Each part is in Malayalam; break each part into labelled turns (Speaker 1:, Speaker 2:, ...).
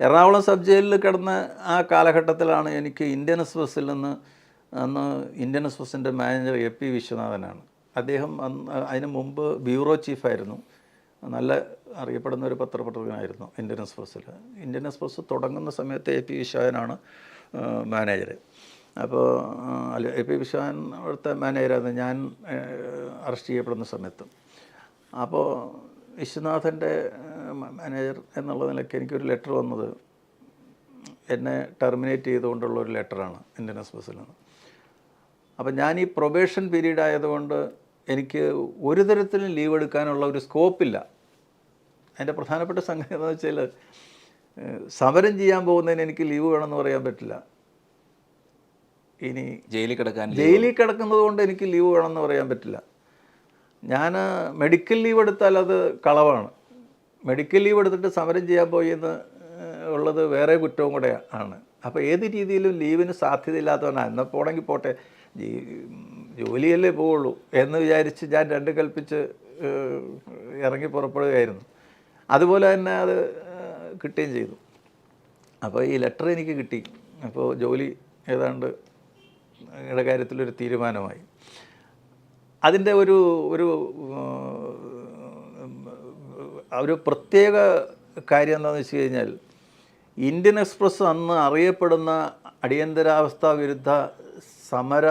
Speaker 1: എറണാകുളം സബ് ജയിലിൽ കിടന്ന ആ കാലഘട്ടത്തിലാണ് എനിക്ക് ഇന്ത്യൻ എക്സ്പ്രസ്സിൽ നിന്ന് അന്ന് ഇന്ത്യൻ എക്സ്പ്രസിന്റെ മാനേജർ എ പി വിശ്വനാഥനാണ്. അദ്ദേഹം അന്ന് അതിന് മുമ്പ് ബ്യൂറോ ചീഫായിരുന്നു. നല്ല അറിയപ്പെടുന്ന ഒരു പത്രപ്രവർത്തകനായിരുന്നു ഇന്ത്യൻ എക്സ്പ്രസ്സിൽ. ഇന്ത്യൻ എക്സ്പ്രസ് തുടങ്ങുന്ന സമയത്ത് എ പി വിശ്വനാഥനാണ് മാനേജർ. അപ്പോൾ അല്ല എ പി വിശ്വനാഥൻ അവിടുത്തെ മാനേജറായിരുന്നു ഞാൻ അറസ്റ്റ് ചെയ്യപ്പെടുന്ന സമയത്ത്. അപ്പോൾ വിശ്വനാഥന്റെ മാനേജർ എന്നുള്ള നിലയ്ക്ക് എനിക്കൊരു ലെറ്റർ വന്നത് എന്നെ ടെർമിനേറ്റ് ചെയ്തുകൊണ്ടുള്ള ഒരു ലെറ്ററാണ് ഇന്ത്യൻ എക്സ്പ്രസ്സിൽ നിന്ന്. അപ്പം ഞാൻ ഈ പ്രൊബേഷൻ പീരീഡ് ആയതുകൊണ്ട് എനിക്ക് ഒരു തരത്തിലും ലീവ് എടുക്കാനുള്ള ഒരു സ്കോപ്പില്ല. അതിന്റെ പ്രധാനപ്പെട്ട സംഗതി എന്ന് വെച്ചാൽ സമരം ചെയ്യാൻ പോകുന്നതിന് എനിക്ക് ലീവ് വേണമെന്ന് പറയാൻ പറ്റില്ല. ഇനി
Speaker 2: ജയിലിൽ കിടക്കാൻ
Speaker 1: ജയിലിൽ കിടക്കുന്നത് കൊണ്ട് എനിക്ക് ലീവ് വേണമെന്ന് പറയാൻ പറ്റില്ല. ഞാൻ മെഡിക്കൽ ലീവ് എടുത്താൽ അത് കളവാണ്. മെഡിക്കൽ ലീവ് എടുത്തിട്ട് സമരം ചെയ്യാൻ പോയി എന്ന് ഉള്ളത് വേറെ കുറ്റവും കൂടെ ആണ്. അപ്പോൾ ഏത് രീതിയിലും ലീവിന് സാധ്യതയില്ലാത്തവനാണ് എന്നാൽ പോണെങ്കിൽ പോട്ടെ. ജോലിയല്ലേ പോവുള്ളൂ എന്ന് വിചാരിച്ച് ഞാൻ രണ്ട് കൽപ്പിച്ച് ഇറങ്ങി പുറപ്പെടുകയായിരുന്നു. അതുപോലെ തന്നെ അത് കിട്ടുകയും ചെയ്തു. അപ്പോൾ ഈ ലെറ്റർ എനിക്ക് കിട്ടി. അപ്പോൾ ജോലി ഏതാണ്ട് കാര്യത്തിലൊരു തീരുമാനമായി. അതിന്റെ ഒരു ഒരു ഒരു പ്രത്യേക കാര്യം എന്താണെന്ന് വെച്ച് കഴിഞ്ഞാൽ ഇന്ത്യൻ എക്സ്പ്രസ് അന്ന് അറിയപ്പെടുന്ന അടിയന്തരാവസ്ഥ വിരുദ്ധ സമര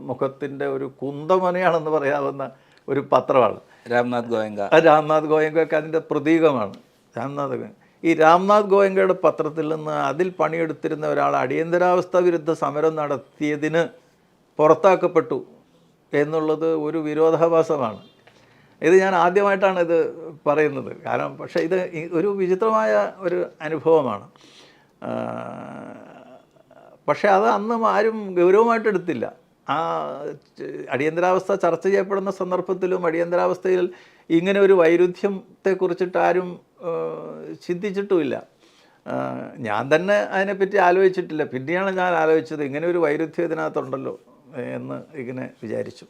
Speaker 1: മുഖത്തിന്റെ ഒരു കുന്തമനയാണെന്ന് പറയാവുന്ന ഒരു പത്രമാണ്.
Speaker 2: രാംനാഥ് ഗോയങ്ക.
Speaker 1: ആ രാംനാഥ് ഗോയങ്കൊക്കെ അതിന്റെ പ്രതീകമാണ്. രാംനാഥ് ഗോയങ്ക ഈ രാംനാഥ് ഗോയങ്കയുടെ പത്രത്തിൽ നിന്ന് അതിൽ പണിയെടുത്തിരുന്ന ഒരാൾ അടിയന്തരാവസ്ഥ വിരുദ്ധ സമരം നടത്തിയതിന് പുറത്താക്കപ്പെട്ടു. എന്നുള്ളത് ഒരു വിരോധാഭാസമാണ്. ഇത് ഞാൻ ആദ്യമായിട്ടാണ് ഇത് പറയുന്നത്. കാരണം പക്ഷേ ഇത് ഒരു വിചിത്രമായ ഒരു അനുഭവമാണ്. പക്ഷേ അത് അന്ന് ആരും ഗൗരവമായിട്ട് എടുത്തില്ല. ആ അടിയന്തരാവസ്ഥ ചർച്ച ചെയ്യപ്പെടുന്ന സന്ദർഭത്തിലും അടിയന്തരാവസ്ഥയിൽ ഇങ്ങനെ ഒരു വൈരുദ്ധ്യത്തെക്കുറിച്ചിട്ട് ആരും ചിന്തിച്ചിട്ടുമില്ല. ഞാൻ തന്നെ അതിനെപ്പറ്റി ആലോചിച്ചിട്ടില്ല. പിന്നെയാണ് ഞാൻ ആലോചിച്ചത് ഇങ്ങനെ ഒരു വൈരുദ്ധ്യം ഇതിനകത്തുണ്ടല്ലോ. എന്ന് ഇങ്ങനെ വിചാരിച്ചു.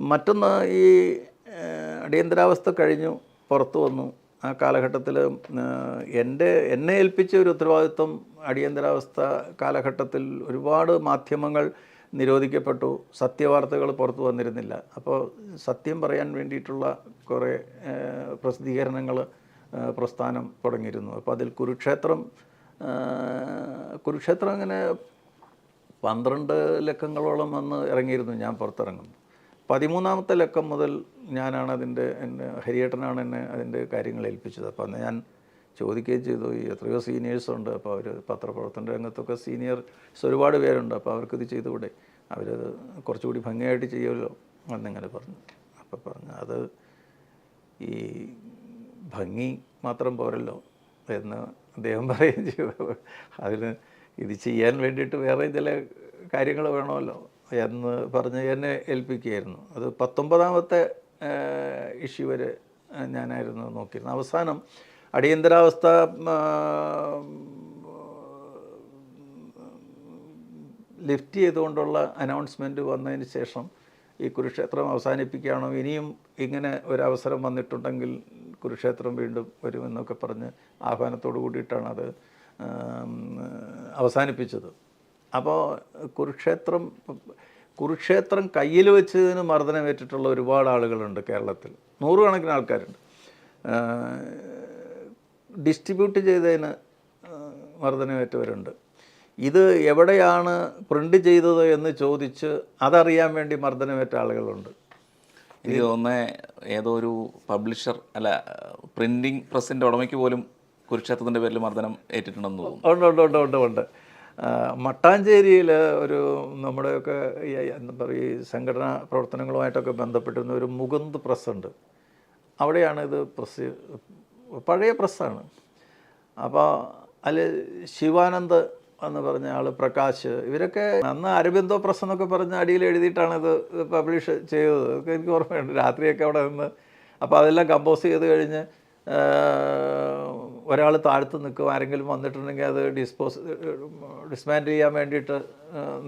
Speaker 1: മറ്റൊന്ന് ഈ അടിയന്തരാവസ്ഥ കഴിഞ്ഞു പുറത്തു വന്നു. ആ കാലഘട്ടത്തിൽ എന്റെ എന്നെ ഏൽപ്പിച്ച ഒരു ഉത്തരവാദിത്വം അടിയന്തരാവസ്ഥ കാലഘട്ടത്തിൽ ഒരുപാട് മാധ്യമങ്ങൾ നിരോധിക്കപ്പെട്ടു. സത്യവാർത്തകൾ പുറത്തു വന്നിരുന്നില്ല. അപ്പോൾ സത്യം പറയാൻ വേണ്ടിയിട്ടുള്ള കുറേ പ്രസിദ്ധീകരണങ്ങൾ പ്രസ്ഥാനം തുടങ്ങിയിരുന്നു. അപ്പോൾ അതിൽ കുരുക്ഷേത്രം കുരുക്ഷേത്രം അങ്ങനെ പന്ത്രണ്ട് ലക്കങ്ങളോളം വന്ന് ഇറങ്ങിയിരുന്നു ഞാൻ പുറത്തിറങ്ങുന്നു പതിമൂന്നാമത്തെ ലക്കം മുതൽ ഞാനാണ് അതിന്റെ എന്നെ ഹരിയേട്ടനാണ് എന്നെ അതിന്റെ കാര്യങ്ങൾ ഏൽപ്പിച്ചത്. അപ്പോൾ അന്ന് ഞാൻ ചോദിക്കുകയും ചെയ്തു ഈ എത്രയോ സീനിയേഴ്സുണ്ട് അപ്പോൾ അവർ പത്രപ്രവർത്തന രംഗത്തൊക്കെ സീനിയേഴ്സ് ഒരുപാട് പേരുണ്ട് അപ്പോൾ അവർക്കിത് ചെയ്തുകൂടെ? അവരത് കുറച്ചുകൂടി ഭംഗിയായിട്ട് ചെയ്യുമല്ലോ? എന്നിങ്ങനെ പറഞ്ഞു. അപ്പോൾ പറഞ്ഞു അത് ഈ ഭംഗി മാത്രം പോരല്ലോ എന്ന് അദ്ദേഹം പറയുകയും ചെയ്തു. അതിന് ഇത് ചെയ്യാൻ വേണ്ടിയിട്ട് വേറെ ചില കാര്യങ്ങൾ വേണമല്ലോ. എന്ന് പറഞ്ഞ് എന്നെ ഏൽപ്പിക്കുകയായിരുന്നു. അത് പത്തൊമ്പതാമത്തെ ഇഷ്യൂ വരെ ഞാനായിരുന്നു നോക്കിയിരുന്നത്. അവസാനം അടിയന്തരാവസ്ഥ ലിഫ്റ്റ് ചെയ്തുകൊണ്ടുള്ള അനൗൺസ്മെന്റ് വന്നതിന് ശേഷം ഈ കുരുക്ഷേത്രം അവസാനിപ്പിക്കുകയാണോ. ഇനിയും ഇങ്ങനെ ഒരു അവസരം വന്നിട്ടുണ്ടെങ്കിൽ കുരുക്ഷേത്രം വീണ്ടും വരുമെന്നൊക്കെ പറഞ്ഞ് ആഹ്വാനത്തോടു കൂടിയിട്ടാണ് അത് അവസാനിപ്പിച്ചത്. അപ്പോൾ കുരുക്ഷേത്രം കുരുക്ഷേത്രം കയ്യിൽ വെച്ചതിന് മർദ്ദനമേറ്റിട്ടുള്ള ഒരുപാട് ആളുകളുണ്ട് കേരളത്തിൽ. നൂറുകണക്കിന് ആൾക്കാരുണ്ട്. ഡിസ്ട്രിബ്യൂട്ട് ചെയ്തതിന് മർദ്ദനമേറ്റവരുണ്ട്. ഇത് എവിടെയാണ് പ്രിന്റ് ചെയ്തത് എന്ന് ചോദിച്ച് അതറിയാൻ വേണ്ടി മർദ്ദനമേറ്റ ആളുകളുണ്ട്.
Speaker 2: എനിക്ക് തോന്നുന്നത് ഏതോ ഒരു പബ്ലിഷർ അല്ല പ്രിന്റിംഗ് പ്രസിന്റെ ഉടമയ്ക്ക് പോലും കുരുക്ഷേത്രത്തിന്റെ പേരിൽ മർദ്ദനം ഏറ്റിട്ടുണ്ടെന്ന് തോന്നുന്നു.
Speaker 1: ഉണ്ട് ഉണ്ട് ഉണ്ട് ഉണ്ട് ഉണ്ട്. മട്ടാഞ്ചേരിയിൽ ഒരു നമ്മുടെയൊക്കെ എന്താ പറയുക ഈ സംഘടനാ പ്രവർത്തനങ്ങളുമായിട്ടൊക്കെ ബന്ധപ്പെട്ടിരുന്ന ഒരു മുകുന്ദ് പ്രസ് ഉണ്ട് അവിടെയാണ് ഇത് പ്രസ് പഴയ പ്രസ്സാണ്. അപ്പോൾ അതിൽ ശിവാനന്ദ് എന്ന് പറഞ്ഞ ആൾ പ്രകാശ് ഇവരൊക്കെ അന്ന് അരബിന്ദോ പ്രസ് എന്നൊക്കെ പറഞ്ഞ അടിയിൽ എഴുതിയിട്ടാണ് ഇത് പബ്ലിഷ് ചെയ്തത്. എനിക്ക് ഓർമ്മയുണ്ട്. രാത്രിയൊക്കെ അവിടെ നിന്ന് അപ്പോൾ അതെല്ലാം കമ്പോസ് ചെയ്ത് കഴിഞ്ഞ് ഒരാൾ താഴ്ത്ത് നിൽക്കും ആരെങ്കിലും വന്നിട്ടുണ്ടെങ്കിൽ അത് ഡിസ്പോസ് ഡിസ്മാൻഡ് ചെയ്യാൻ വേണ്ടിയിട്ട്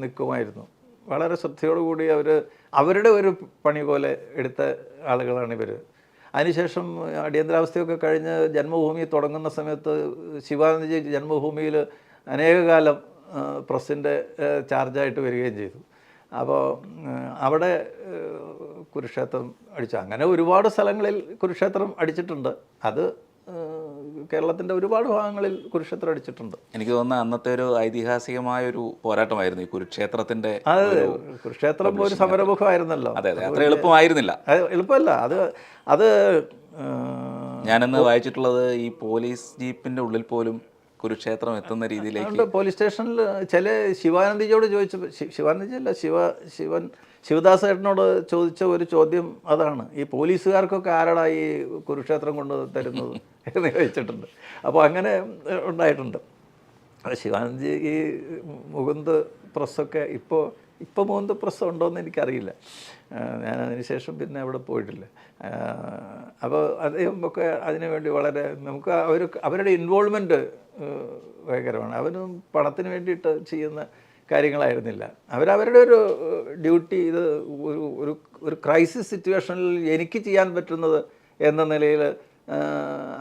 Speaker 1: നിൽക്കുമായിരുന്നു. വളരെ ശ്രദ്ധയോടുകൂടി അവർ അവരുടെ ഒരു പണി പോലെ എടുത്ത ആളുകളാണ് ഇവർ അതിനുശേഷം അടിയന്തരാവസ്ഥയൊക്കെ കഴിഞ്ഞ് ജന്മഭൂമി തുടങ്ങുന്ന സമയത്ത് ശിവാനന്ദജി ജന്മഭൂമിയിൽ അനേകകാലം പ്രസിന്റെ ചാർജായിട്ട് വരികയും ചെയ്തു. അപ്പോൾ അവിടെ കുരുക്ഷേത്രം അടിച്ചു. അങ്ങനെ ഒരുപാട് സ്ഥലങ്ങളിൽ കുരുക്ഷേത്രം അടിച്ചിട്ടുണ്ട്. അത് കേരളത്തിന്റെ ഒരുപാട് ഭാഗങ്ങളിൽ കുരുക്ഷേത്രം അടിച്ചിട്ടുണ്ട്.
Speaker 2: എനിക്ക് തോന്നുന്നു അന്നത്തെ ഒരു ഐതിഹാസികമായ ഒരു പോരാട്ടമായിരുന്നു ഈ കുരുക്ഷേത്രത്തിന്റെ
Speaker 1: അതെ കുരുക്ഷേത്രം ഒരു സമരമുഖമായിരുന്നല്ലോ.
Speaker 2: അതെ അതെ. അത്ര എളുപ്പമായിരുന്നില്ല.
Speaker 1: എളുപ്പമല്ല. അത് അത്
Speaker 2: ഞാനന്ന് വായിച്ചിട്ടുള്ളത് ഈ പോലീസ് ജീപ്പിന്റെ ഉള്ളിൽ പോലും കുരുക്ഷേത്രം എത്തുന്ന രീതിയിലേക്ക്
Speaker 1: പോലീസ് സ്റ്റേഷനിൽ ചില ശിവാനന്ദിജിയോട് ചോദിച്ചപ്പോൾ ശിവാനന്ദിജി അല്ല ശിവ ശിവൻ ശിവദാസ് ഏട്ടനോട് ചോദിച്ച ഒരു ചോദ്യം അതാണ്. ഈ പോലീസുകാർക്കൊക്കെ ആരാടാ ഈ കുരുക്ഷേത്രം കൊണ്ട് തരുന്നത് എന്ന് ചോദിച്ചിട്ടുണ്ട്. അപ്പോൾ അങ്ങനെ ഉണ്ടായിട്ടുണ്ട്. ശിവാനന്ദി ഈ മുകുന്ദ് പ്രസ്സൊക്കെ ഇപ്പോൾ ഇപ്പോൾ മുകുന്ദ് പ്രസ് ഉണ്ടോ എന്ന് എനിക്കറിയില്ല ഞാൻ അതിനുശേഷം പിന്നെ അവിടെ പോയിട്ടില്ല. അപ്പോൾ അദ്ദേഹം ഒക്കെ അതിനു വേണ്ടി വളരെ നമുക്ക് അവർ അവരുടെ ഇൻവോൾവ്മെന്റ് ഭയങ്കരമാണ്. അവനും പണത്തിന് വേണ്ടിയിട്ട് ചെയ്യുന്ന കാര്യങ്ങളായിരുന്നില്ല. അവരവരുടെ ഒരു ഡ്യൂട്ടി ഇത് ഒരു ഒരു ഒരു ക്രൈസിസ് സിറ്റുവേഷനിൽ എനിക്ക് ചെയ്യാൻ പറ്റുന്നത് എന്ന നിലയിൽ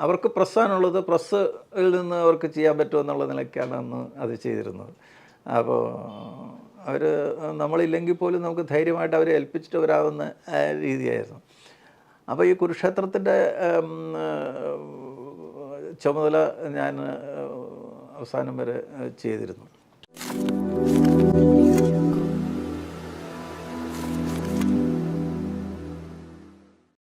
Speaker 1: അവർക്ക് പ്രസ്സാണുള്ളത് പ്രസ്സിൽ നിന്ന് അവർക്ക് ചെയ്യാൻ പറ്റുമെന്നുള്ള നിലയ്ക്കാണ് അന്ന് അത് ചെയ്തിരുന്നത്. അപ്പോൾ അവർ നമ്മളില്ലെങ്കിൽ പോലും നമുക്ക് ധൈര്യമായിട്ട് അവരെ ഏൽപ്പിച്ചിട്ട് വരാവുന്ന രീതിയായിരുന്നു. അപ്പോൾ ഈ കുരുക്ഷേത്രത്തിന്റെ ചുമതല ഞാൻ അവസാനം വരെ ചെയ്തിരുന്നു.